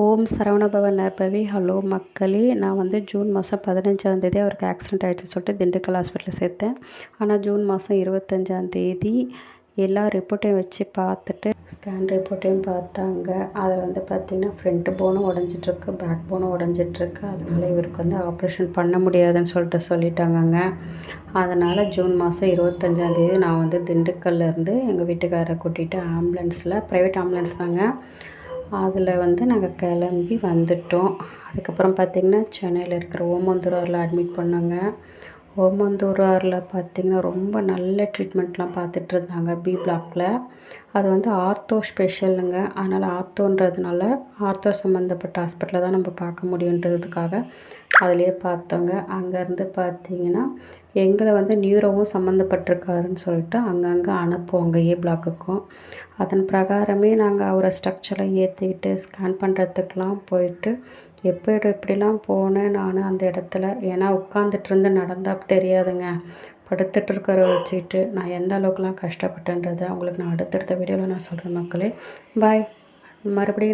ஓம் சரவணபவன் நற்பவி. Hello மக்களே நான் வந்து ஜூன் மாதம் பதினஞ்சாந்தேதி அவருக்கு ஆக்சிடென்ட் ஆகிடுச்சு சொல்லிட்டு திண்டுக்கல் ஹாஸ்பிட்டலில் சேர்த்தேன். ஆனால் ஜூன் மாதம் இருபத்தஞ்சாந்தேதி எல்லா ரிப்போர்ட்டையும் வச்சு பார்த்துட்டு ஸ்கேன் ரிப்போர்ட்டையும் பார்த்தாங்க. அதில் வந்து பார்த்திங்கன்னா ஃப்ரண்ட்டு போனும் உடஞ்சிட்ருக்கு பேக் போனும் உடஞ்சிட்ருக்கு அதனால் இவருக்கு வந்து ஆப்ரேஷன் பண்ண முடியாதுன்னு சொல்லிட்டு சொல்லிட்டாங்கங்க. அதனால் ஜூன் மாதம் இருபத்தஞ்சாந்தேதி நான் வந்து திண்டுக்கல்லேருந்து எங்கள் வீட்டுக்காரரை கூட்டிகிட்டு ஆம்புலன்ஸில் ப்ரைவேட் ஆம்புலன்ஸ் தாங்க. அதில் வந்து நாங்கள் கிளம்பி வந்துவிட்டோம் அதுக்கப்புறம் பார்த்திங்கன்னா சென்னையில் இருக்கிற ஓமந்தூராரில் அட்மிட் பண்ணாங்க. ஓமந்தூராரில் பார்த்திங்கன்னா ரொம்ப நல்ல ட்ரீட்மெண்ட்லாம் பார்த்துட்ருந்தாங்க பி பிளாக்கில் அது வந்து ஆர்த்தோ ஸ்பெஷலுங்க அதனால் ஆர்த்தோன்றதுனால ஆர்த்தோ சம்மந்தப்பட்ட ஹாஸ்பிட்டலில் தான் நம்ம பார்க்க முடியுன்றதுக்காக அதிலேயே பார்த்தோங்க. அங்கேருந்து பார்த்தீங்கன்னா எங்களை வந்து நியூரோவும் சம்மந்தப்பட்டிருக்காருன்னு சொல்லிட்டு அங்கங்கே அனுப்புவோங்க ஏ பிளாக்குக்கும். அதன் பிரகாரமே நாங்கள் அவரை ஸ்ட்ரக்சரை ஏற்றிக்கிட்டு ஸ்கேன் பண்ணுறதுக்கெலாம் போயிட்டு எப்போ எப்படிலாம் போனேன் நான் அந்த இடத்துல. ஏன்னா உட்காந்துட்டு நடந்தால் தெரியாதுங்க. படுத்துட்டு இருக்கிற வச்சுக்கிட்டு நான் எந்த அளவுக்குலாம் கஷ்டப்பட்டேன்றதை உங்களுக்கு நான் அடுத்தடுத்த வீடியோவில் நான் சொல்கிறேன் மக்களே. பாய். மறுபடியும்